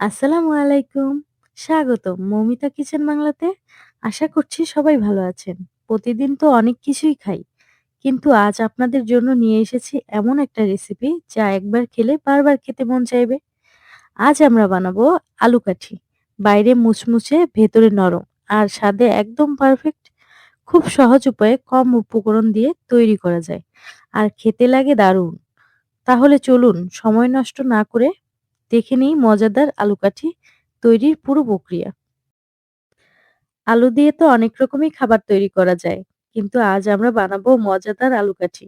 আসসালামু আলাইকুম। স্বাগত মৌমিতা কিচেন বাংলাতে। আশা করছি সবাই ভালো আছেন। প্রতিদিন তো অনেক কিছুই খাই। কিন্তু আজ আপনাদের জন্য নিয়ে এসেছি এমন একটা রেসিপি যা একবার খেলে বারবার খেতে মন চাইবে। আজ আমরা বানাবো আলু কাঠি। বাইরে মুচমুচে, ভেতরে নরম আর স্বাদে একদম পারফেক্ট। খুব সহজ উপায়ে কম উপকরণ দিয়ে তৈরি করা যায়। আর খেতে লাগে দারুণ। তাহলে চলুন সময় নষ্ট না করে দেখে নিই মজাদার আলু কাঠি তৈরির পুরো প্রক্রিয়া। আলু দিয়ে তো অনেক রকমই খাবার তৈরি করা যায়। কিন্তু আজ আমরা বানাবো মজাদার আলু কাঠি।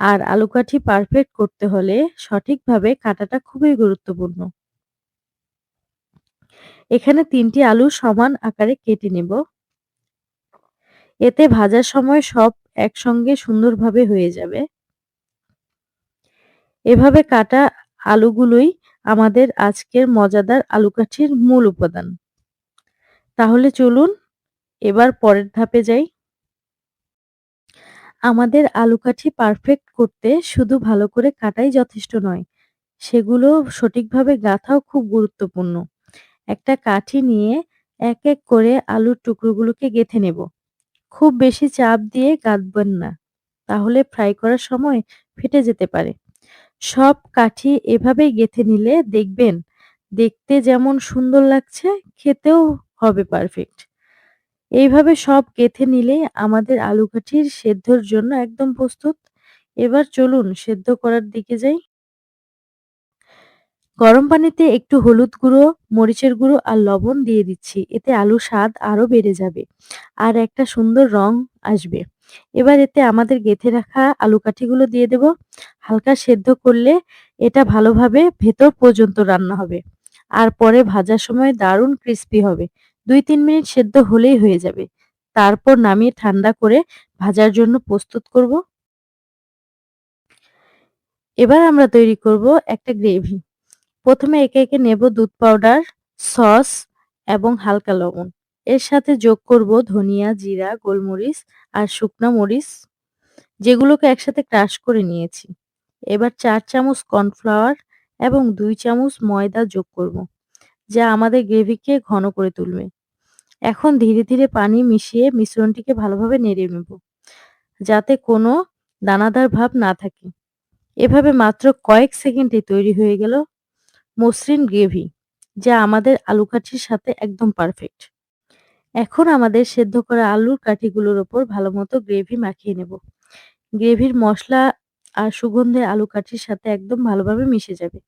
আর আলু কাঠি পারফেক্ট করতে হলে সঠিকভাবে কাটাটা খুবই গুরুত্বপূর্ণ। এখানে ৩ টি আলু সমান আকারে কেটে নেব। এতে ভাজার সময় সব একসঙ্গে সুন্দরভাবে হয়ে যাবে। এভাবে কাটা আলুগুলোই আমাদের আজকের মজাদার আলু কাঠির মূল উপাদান। তাহলে চলুন এবার পরের ধাপে যাই। আমাদের আলু কাঠি পারফেক্ট করতে শুধু ভালো করে কাটাই যথেষ্ট নয়। সেগুলো সঠিকভাবে গাঁথাও খুব গুরুত্বপূর্ণ। একটা কাঠি নিয়ে এক, এক করে আলুর টুকরোগুলোকে গেঁথে নেব। খুব বেশি চাপ দিয়ে গাঁথবেন না। তাহলে ফ্রাই করার সময় ফেটে যেতে পারে। সব কাঠি এভাবেই গেঁথে নিলে দেখবেন দেখতে যেমন সুন্দর লাগছে খেতেও হবে পারফেক্ট। এইভাবে সব গেঁথে নিলে আমাদের আলু কাঠির সেদ্ধর জন্য একদম প্রস্তুত। এবার চলুন সেদ্ধ করার দিকে যাই। গরম পানিতে একটু হলুদ গুঁড়ো, মরিচের গুঁড়ো আর লবণ দিয়ে দিচ্ছি। এতে আলুর স্বাদ আরও বেড়ে যাবে। আর একটা সুন্দর রং আসবে। এবার এতে আমাদের গেঁথে রাখা আলু কাঠিগুলো দিয়ে দেব। হালকা সেদ্ধ করলে এটা ভালোভাবে ভেতর পর্যন্ত রান্না হবে। আর পরে ভাজার সময় দারুণ ক্রিস্পি হবে। ২-৩ মিনিট সেদ্ধ হলেই হয়ে যাবে। তারপর নামিয়ে ঠান্ডা করে ভাজার জন্য প্রস্তুত করব। এবার আমরা তৈরি করব একটা গ্রেভি। প্রথমে একে, একে নেব দুধ পাউডার, সস এবং হালকা লবণ। এর সাথে যোগ করব ধনিয়া, জিরা, গোলমরিচ আর শুকনো মরিচ যেগুলোকে একসাথে ক্রাশ করে নিয়েছি। এবার চার চামচ কর্নফ্লাওয়ার এবং দুই চামচ ময়দা যোগ করব। যা আমাদের গ্রেভিকে ঘন করে তুলবে। এখন ধীরে, ধীরে পানি মিশিয়ে মিশ্রণটিকে ভালোভাবে নেড়ে নেব। যাতে কোনো দানাদার ভাব না থাকে। এভাবে মাত্র কয়েক সেকেন্ডে তৈরি হয়ে গেল মসৃণ গ্রেভি যা আমাদের আলু কাঠির সাথে একদম পারফেক্ট। এখন আমাদের সেদ্ধ করা আলুর কাঠিগুলোর ওপর ভালোমতো গ্রেভি মাখিয়ে নেব। গ্রেভির মশলা আর সুগন্ধে আলু কাঠির সাথে একদম ভালোভাবে মিশে যাবে।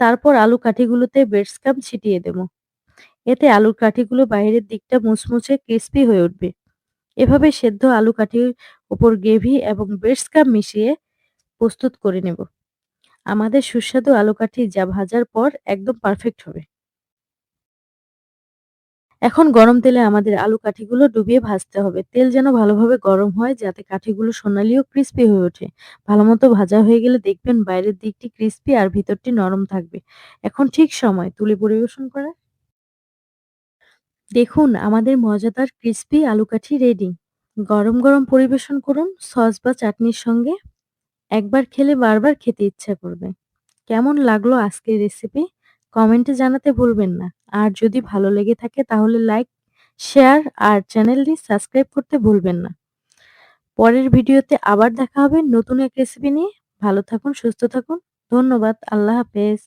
তারপর আলু কাঠিগুলোতে ব্রেডস্কাম ছিটিয়ে দেব। এতে আলুর কাঠিগুলো বাইরের দিকটা মুচমুচে ক্রিস্পি হয়ে উঠবে। এভাবে সেদ্ধ আলু কাঠির ওপর গ্রেভি এবং ব্রেডস্কাম মিশিয়ে প্রস্তুত করে নেব। আমাদের সুস্বাদু আলু কাঠি যা ভাজার পর একদম পারফেক্ট হবে। এখন গরম তেলে আমাদের আলু কাঠিগুলো ডুবিয়ে ভাজতে হবে। তেল যেন ভালোভাবে গরম হয় যাতে কাঠিগুলো সোনালি ও ক্রিস্পি হয়ে ওঠে। ভালোমতো ভাজা হয়ে গেলে দেখবেন বাইরের দিকটি ক্রিস্পি আর ভিতরটি নরম থাকবে। এখন ঠিক সময় তুলে পরিবেশন করার। দেখুন আমাদের মজাদার ক্রিস্পি আলু কাঠি রেডি। গরম, গরম পরিবেশন করুন সস বা চাটনির সঙ্গে। একবার খেলে বারবার খেতে ইচ্ছা করবে। কেমন লাগল আজকের রেসিপি? কমেন্টে জানাতে ভুলবেন না। আর যদি ভালো লেগে থাকে তাহলে লাইক, শেয়ার আর চ্যানেলটি সাবস্ক্রাইব করতে ভুলবেন না। পরের ভিডিওতে আবার দেখা হবে নতুন এক রেসিপি নিয়ে। ভালো থাকুন, সুস্থ থাকুন। ধন্যবাদ। আল্লাহ হাফেজ।